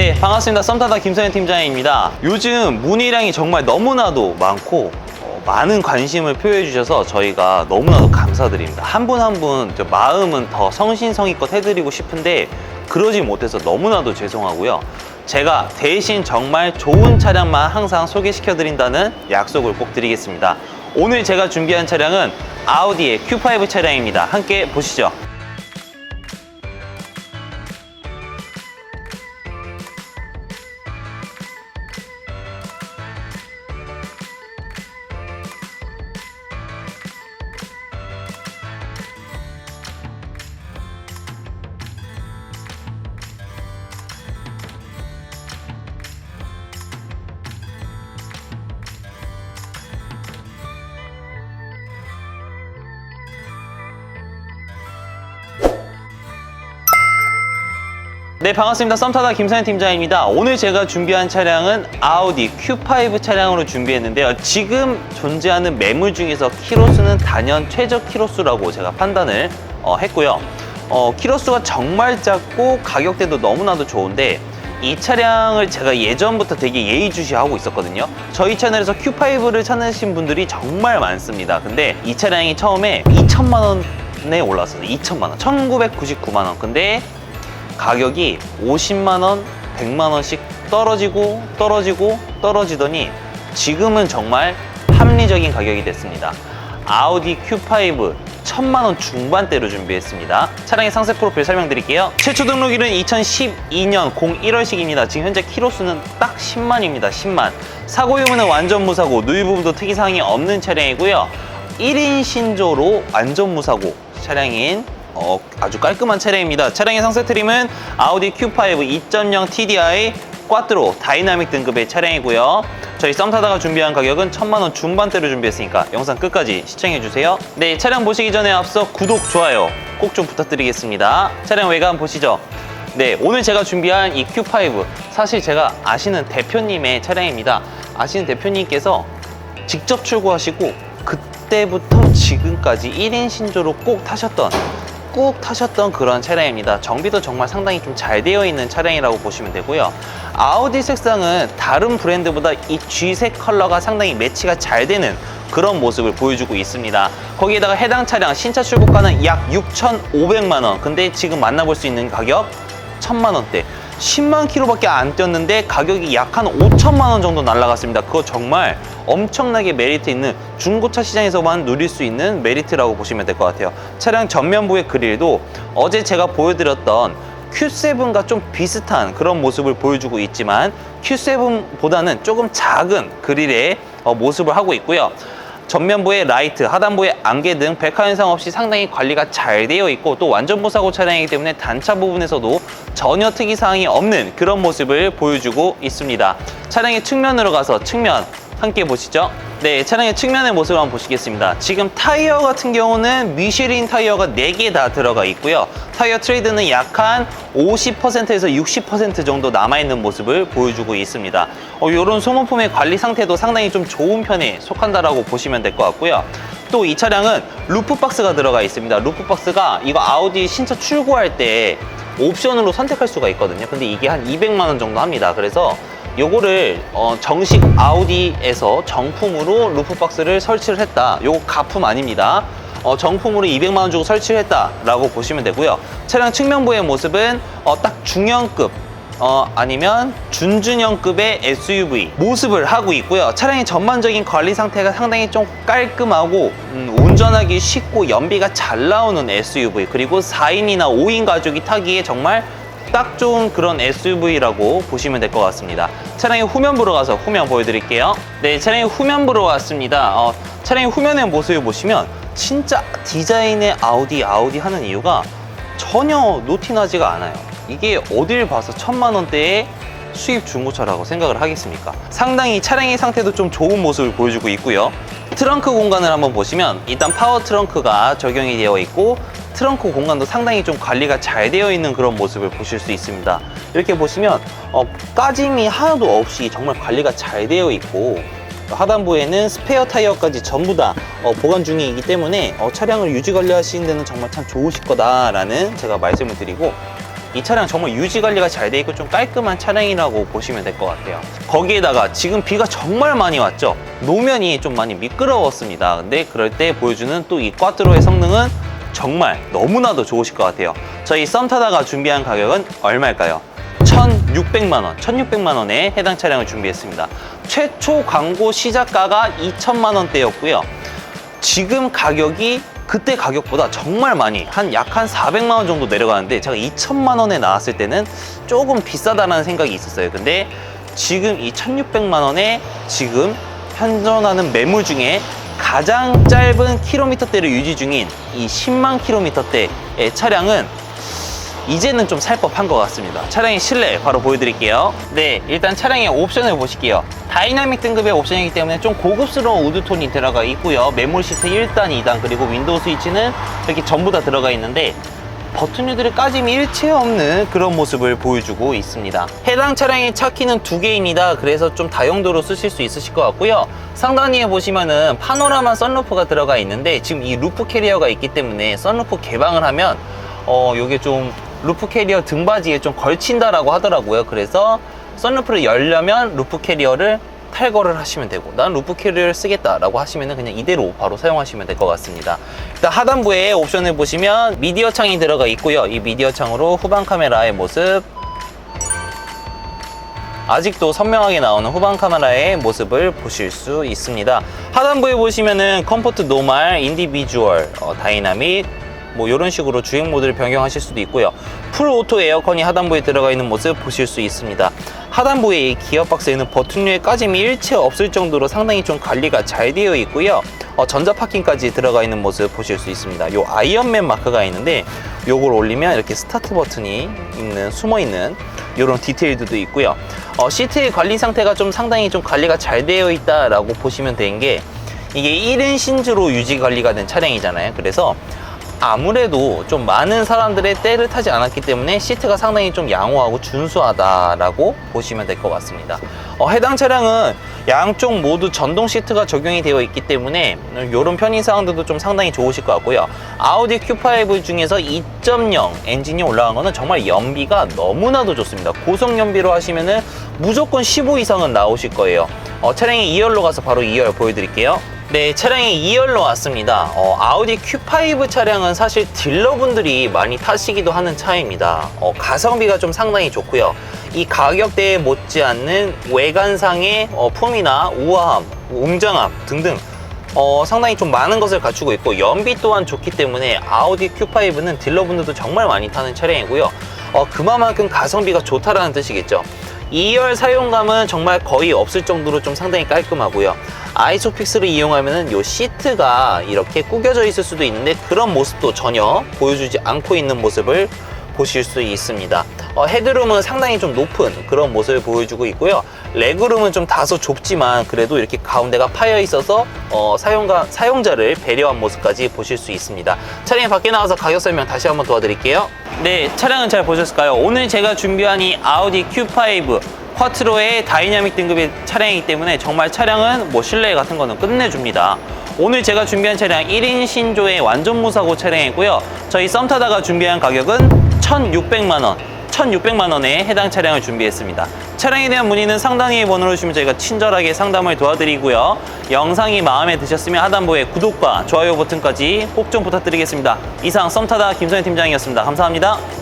네, 반갑습니다. 썸타다 김선현 팀장입니다. 요즘 문의량이 정말 너무나도 많고 어, 많은 관심을 표해 주셔서 저희가 너무나도 감사드립니다. 한 분 한 분 마음은 더 성신성의껏 해드리고 싶은데 그러지 못해서 너무나도 죄송하고요. 제가 대신 정말 좋은 차량만 항상 소개시켜 드린다는 약속을 꼭 드리겠습니다. 오늘 제가 준비한 차량은 아우디의 Q5 차량입니다. 함께 보시죠. 네, 반갑습니다. 썸타다 김선현 팀장입니다. 오늘 제가 준비한 차량은 아우디 Q5 차량으로 준비했는데요. 지금 존재하는 매물 중에서 키로수는 단연 최저 키로수라고 제가 판단을 어, 했고요. 어, 키로수가 정말 작고 가격대도 너무나도 좋은데 이 차량을 제가 예전부터 되게 예의주시하고 있었거든요. 저희 채널에서 Q5를 찾으신 분들이 정말 많습니다. 근데 이 차량이 처음에 2천만 원에 올랐어요. 2천만 원. 1999만 원. 근데 가격이 50만 원, 100만 원씩 떨어지고 떨어지고 떨어지더니 지금은 정말 합리적인 가격이 됐습니다. 아우디 Q5 1000만 원 중반대로 준비했습니다. 차량의 상세 프로필 설명드릴게요. 최초 등록일은 2012년 01월식입니다. 지금 현재 키로수는 딱 10만입니다. 10만. 사고 유무는 완전 무사고 누이 부분도 특이사항이 없는 차량이고요. 1인 신조로 완전 무사고 차량인 어, 아주 깔끔한 차량입니다. 차량의 상세 트림은 아우디 Q5 2.0 TDI 꽈트로 다이나믹 등급의 차량이고요. 저희 썸타다가 준비한 가격은 천만 원 중반대로 준비했으니까 영상 끝까지 시청해주세요. 네, 차량 보시기 전에 앞서 구독, 좋아요 꼭 좀 부탁드리겠습니다. 차량 외관 보시죠. 네, 오늘 제가 준비한 이 Q5 사실 제가 아시는 대표님의 차량입니다. 아시는 대표님께서 직접 출고하시고 그때부터 지금까지 1인 신조로 꼭 타셨던 꼭 타셨던 그런 차량입니다. 정비도 정말 상당히 좀 잘 되어 있는 차량이라고 보시면 되고요. 아우디 색상은 다른 브랜드보다 이 G색 컬러가 상당히 매치가 잘 되는 그런 모습을 보여주고 있습니다. 거기에다가 해당 차량 신차 출고가는 약 6,500만 원. 근데 지금 만나볼 수 있는 가격 1,000만 원대. 10만 킬로밖에 안 뛰었는데 가격이 약 한 5천만 원 정도 날라갔습니다. 그거 정말 엄청나게 메리트 있는 중고차 시장에서만 누릴 수 있는 메리트라고 보시면 될 것 같아요. 차량 전면부의 그릴도 어제 제가 보여드렸던 Q7과 좀 비슷한 그런 모습을 보여주고 있지만 Q7보다는 조금 작은 그릴의 어, 모습을 하고 있고요. 전면부의 라이트, 하단부의 안개 등 백화 현상 없이 상당히 관리가 잘 되어 있고 또 완전 무사고 차량이기 때문에 단차 부분에서도 전혀 특이 사항이 없는 그런 모습을 보여주고 있습니다. 차량의 측면으로 가서 측면 함께 보시죠. 네, 차량의 측면의 모습을 한번 보시겠습니다. 지금 타이어 같은 경우는 미쉐린 타이어가 4개 다 들어가 있고요. 타이어 트레이드는 약 한 50%에서 60% 정도 남아있는 모습을 보여주고 있습니다. 어, 이런 소모품의 관리 상태도 상당히 좀 좋은 편에 속한다라고 보시면 될 것 같고요. 또 이 차량은 루프박스가 들어가 있습니다. 루프박스가 이거 아우디 신차 출고할 때 옵션으로 선택할 수가 있거든요. 근데 이게 한 200만 원 정도 합니다. 그래서 요거를 어, 정식 아우디에서 정품으로 루프박스를 설치를 했다. 요거 가품 아닙니다. 어, 정품으로 200만 원 주고 설치를 했다 라고 보시면 되고요. 차량 측면부의 모습은 어, 딱 중형급 어, 아니면 준준형급의 SUV 모습을 하고 있고요. 차량의 전반적인 관리 상태가 상당히 좀 깔끔하고 음, 운전하기 쉽고 연비가 잘 나오는 SUV 그리고 4인이나 5인 가족이 타기에 정말 딱 좋은 그런 SUV라고 보시면 될 것 같습니다. 차량의 후면부로 가서 후면 보여드릴게요. 네, 차량의 후면부로 왔습니다. 어, 차량의 후면의 모습을 보시면 진짜 디자인의 아우디 아우디 하는 이유가 전혀 노티나지가 않아요. 이게 어딜 봐서 천만 원대의 수입 중고차라고 생각을 하겠습니까? 상당히 차량의 상태도 좀 좋은 모습을 보여주고 있고요. 트렁크 공간을 한번 보시면 일단 파워 트렁크가 적용이 되어 있고 트렁크 공간도 상당히 좀 관리가 잘 되어 있는 그런 모습을 보실 수 있습니다. 이렇게 보시면 어, 까짐이 하나도 없이 정말 관리가 잘 되어 있고 하단부에는 스페어 타이어까지 전부 다 어, 보관 중이기 때문에 어, 차량을 유지 관리하시는 데는 정말 참 좋으실 거다라는 제가 말씀을 드리고 이 차량 정말 유지 관리가 잘 돼 있고 좀 깔끔한 차량이라고 보시면 될 것 같아요. 거기에다가 지금 비가 정말 많이 왔죠. 노면이 좀 많이 미끄러웠습니다. 근데 그럴 때 보여주는 또 이 꽈트로의 성능은 정말 너무나도 좋으실 것 같아요. 저희 썸 타다가 준비한 가격은 얼마일까요? 1,600만 원, 1,600만 원에 해당 차량을 준비했습니다. 최초 광고 시작가가 2천만 원대였고요. 지금 가격이 그때 가격보다 정말 많이 한 약 한 400만 원 정도 내려가는데 제가 2천만 원에 나왔을 때는 조금 비싸다는 생각이 있었어요. 근데 지금 이 1,600만 원에 지금 현존하는 매물 중에 가장 짧은 킬로미터대를 유지 중인 이 10만 킬로미터대의 차량은 이제는 좀 살 법한 것 같습니다. 차량의 실내 바로 보여드릴게요. 네, 일단 차량의 옵션을 보실게요. 다이나믹 등급의 옵션이기 때문에 좀 고급스러운 우드톤이 들어가 있고요. 매몰 시트 1단, 2단, 그리고 윈도우 스위치는 이렇게 전부 다 들어가 있는데 버튼류들의 까짐이 일체 없는 그런 모습을 보여주고 있습니다. 해당 차량의 차 키는 두 개입니다. 그래서 좀 다용도로 쓰실 수 있으실 것 같고요. 상단위에 보시면은 파노라마 썬루프가 들어가 있는데 지금 이 루프 캐리어가 있기 때문에 썬루프 개방을 하면 어 요게 좀 루프 캐리어 등받이에 좀 걸친다라고 하더라고요. 그래서 썬루프를 열려면 루프 캐리어를 탈거를 하시면 되고 난 루프 캐리어를 쓰겠다라고 하시면 그냥 이대로 바로 사용하시면 될 것 같습니다. 일단 하단부에 옵션을 보시면 미디어 창이 들어가 있고요. 이 미디어 창으로 후방 카메라의 모습 아직도 선명하게 나오는 후방 카메라의 모습을 보실 수 있습니다. 하단부에 보시면은 컴포트 노말, 인디비주얼, 어, 다이나믹 뭐 이런 식으로 주행 모드를 변경하실 수도 있고요. 풀 오토 에어컨이 하단부에 들어가 있는 모습 보실 수 있습니다. 하단부에 이 기어박스에는 버튼류의 까짐이 일체 없을 정도로 상당히 좀 관리가 잘 되어 있고요. 어, 전자 파킹까지 들어가 있는 모습 보실 수 있습니다. 요 아이언맨 마크가 있는데 요걸 올리면 이렇게 스타트 버튼이 있는 숨어 있는 이런 디테일들도 있고요. 어, 시트의 관리 상태가 좀 상당히 좀 관리가 잘 되어 있다라고 보시면 되는 게 이게 1인 신주로 유지 관리가 된 차량이잖아요. 그래서 아무래도 좀 많은 사람들의 때를 타지 않았기 때문에 시트가 상당히 좀 양호하고 준수하다라고 보시면 될 것 같습니다. 어, 해당 차량은 양쪽 모두 전동 시트가 적용이 되어 있기 때문에 이런 편의 사항들도 좀 상당히 좋으실 것 같고요. 아우디 Q5 중에서 2.0 엔진이 올라간 거는 정말 연비가 너무나도 좋습니다. 고속 연비로 하시면은 무조건 15 이상은 나오실 거예요. 어, 차량의 2열로 가서 바로 2열 보여드릴게요. 네, 차량이 2열로 왔습니다. 어, 아우디 Q5 차량은 사실 딜러분들이 많이 타시기도 하는 차입니다. 어, 가성비가 좀 상당히 좋고요. 이 가격대에 못지않는 외관상의 어, 품이나 우아함, 웅장함 등등 어, 상당히 좀 많은 것을 갖추고 있고 연비 또한 좋기 때문에 아우디 Q5는 딜러분들도 정말 많이 타는 차량이고요. 어, 그만큼 가성비가 좋다라는 뜻이겠죠. 2열 사용감은 정말 거의 없을 정도로 좀 상당히 깔끔하고요. 아이소픽스를 이용하면 요 시트가 이렇게 구겨져 있을 수도 있는데 그런 모습도 전혀 보여주지 않고 있는 모습을 보실 수 있습니다. 어, 헤드룸은 상당히 좀 높은 그런 모습을 보여주고 있고요. 레그룸은 좀 다소 좁지만 그래도 이렇게 가운데가 파여 있어서 어, 사용가, 사용자를 배려한 모습까지 보실 수 있습니다. 차량이 밖에 나와서 가격 설명 다시 한번 도와드릴게요. 네, 차량은 잘 보셨을까요? 오늘 제가 준비한 이 아우디 Q5 쿼트로의 다이나믹 등급의 차량이기 때문에 정말 차량은 뭐 실내 같은 거는 끝내줍니다. 오늘 제가 준비한 차량 1인 신조의 완전 무사고 차량이고요. 저희 썸 타다가 준비한 가격은 1,600만 원. 1,600만 원에 해당 차량을 준비했습니다. 차량에 대한 문의는 상단위의 번호로 주시면 저희가 친절하게 상담을 도와드리고요. 영상이 마음에 드셨으면 하단부에 구독과 좋아요 버튼까지 꼭 좀 부탁드리겠습니다. 이상 썸타다 김선희 팀장이었습니다. 감사합니다.